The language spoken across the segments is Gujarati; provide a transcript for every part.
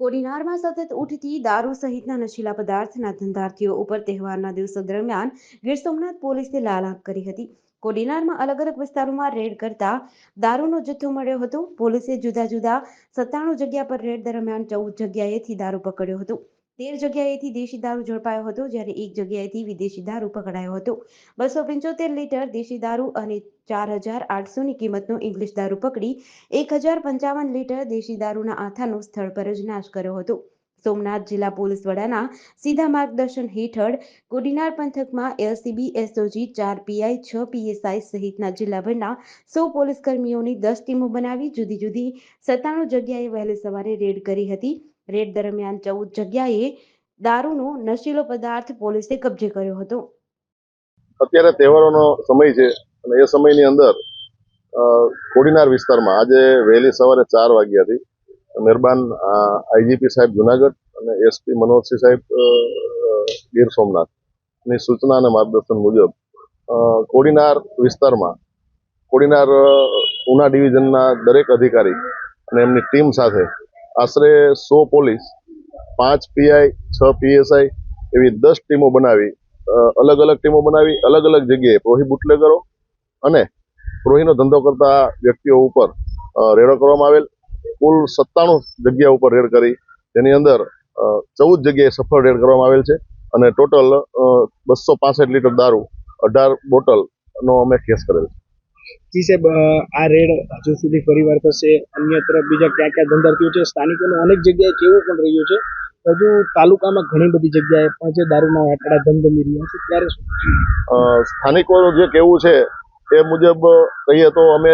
કોડીનારમાં સતત ઉઠતી દારૂ સહિતના નશીલા પદાર્થના ધંધાર્થીઓ ઉપર તહેવારના દિવસો દરમિયાન ગીર સોમનાથ પોલીસે લાલ આંખ કરી હતી. કોડીનારમાં અલગ અલગ વિસ્તારોમાં રેડ કરતા દારૂનો જથ્થો મળ્યો હતો. પોલીસે જુદા જુદા સત્તાણું જગ્યા પર રેડ દરમિયાન ચૌદ જગ્યાએથી દારૂ પકડ્યો હતો. તેર જગ્યાએથી દેશી દારૂ ઝડપાયો હતો, જ્યારે એક જગ્યાએથી વિદેશી દારૂ પકડાયો હતો. બસો પંચોતેર લીટર દેશી દારૂ અને ચાર હજાર આઠસોની કિંમતનો ઇંગ્લિશ દારૂ પકડી, એક હજાર પંચાવન લીટર દેશી દારૂના આથાનો સ્થળ પર જ નાશ કર્યો હતો. સોમનાથ જિલ્લા પોલીસ વડાના સીધા માર્ગદર્શન હેઠળ કોડીનાર પંથકમાં એલસીબી, એસઓજી, ચાર પીઆઈ, છ પીએસઆઈ સહિતના જિલ્લાભરના સો પોલીસ કર્મીઓની દસ ટીમો બનાવી જુદી જુદી સત્તાણું જગ્યાએ વહેલી સવારે રેડ કરી હતી. રેડ દરમિયાન ચૌદ જગ્યાએ દારૂનો નશીલો પદાર્થ પોલીસે કબજે કર્યો હતો. અત્યારે તહેવારોનો સમય છે અને એ સમયની અંદર કોડીનાર વિસ્તારમાં આજે વહેલી સવારે ચાર વાગ્યાથી મહેરબાન આઈજીપી સાહેબ જુનાગઢ અને એસપી મનોજસિંહ સાહેબ ગીર સોમનાથની સૂચના અને માર્ગદર્શન મુજબ કોડીનાર વિસ્તારમાં, કોડીનાર ઉના ડિવિઝનના દરેક અધિકારી અને એમની ટીમ સાથે આશરે સો પોલીસ, પાંચ પીઆઈ, છ પીએસઆઈ એવી દસ ટીમો બનાવી અલગ અલગ ટીમો બનાવી, અલગ અલગ જગ્યાએ પ્રોહી બુટલેગરો અને પ્રોહીનો ધંધો કરતા વ્યક્તિઓ ઉપર રેડો કરવામાં આવેલ. કુલ સત્તાણું જગ્યા ઉપર રેડ કરી, જેની અંદર ચૌદ જગ્યાએ સફળ રેડ કરવામાં આવેલ છે અને ટોટલ બસો પાસઠ લીટર દારૂ અઢાર બોટલનો અમે કેસ કરેલ છે. જી સાહેબ આ રેડ હજુ સુધી ફરીવાર થશે. અન્ય તરફ બીજા ક્યાં ક્યાં ધંધાર્થીઓ છે? સ્થાનિકોનું અનેક જગ્યાએ કેવું પણ રહ્યું છે. હજુ તાલુકામાં ઘણી બધી જગ્યાએ પણ છે દારૂના વાટડા ધમધમી રહ્યા છે, ત્યારે શું? સ્થાનિકોનું જે કેવું છે, એ મુજબ કહીએ તો અમે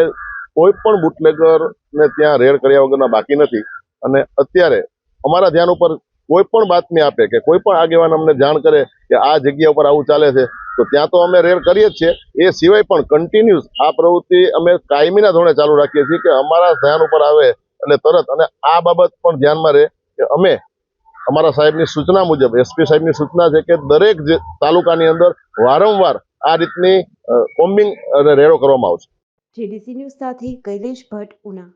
કોઈ પણ બુટલેગર ને ત્યાં રેડ કર્યા વગરના બાકી નથી. અને અત્યારે અમારા ધ્યાન ઉપર કોઈ પણ બાતમી આપે કે કોઈ પણ આગેવાન અમને જાણ કરે કે આ જગ્યા ઉપર આવું ચાલે છે તો ત્યાં તો અમે રેડ કરીએ જ છીએ. એ સિવાય પણ કન્ટિન્યુઅસ આ પ્રવૃત્તિ અમે કાયમીના ધોરણે ચાલુ રાખીએ છીએ કે અમારા ધ્યાન ઉપર આવે એટલે તરત અને આ બાબત પણ ધ્યાનમાં રહે કે અમે અમારા સાહેબની સૂચના મુજબ એસપી સાહેબની સૂચના છે કે દરેક તાલુકાની અંદર વારંવાર આ રીતની કોમ્બિંગ અને રેડો કરવામાં આવશે. જીડીસી ન્યૂઝ સાથે કૈલેશ ભટ્ટ, ઉના.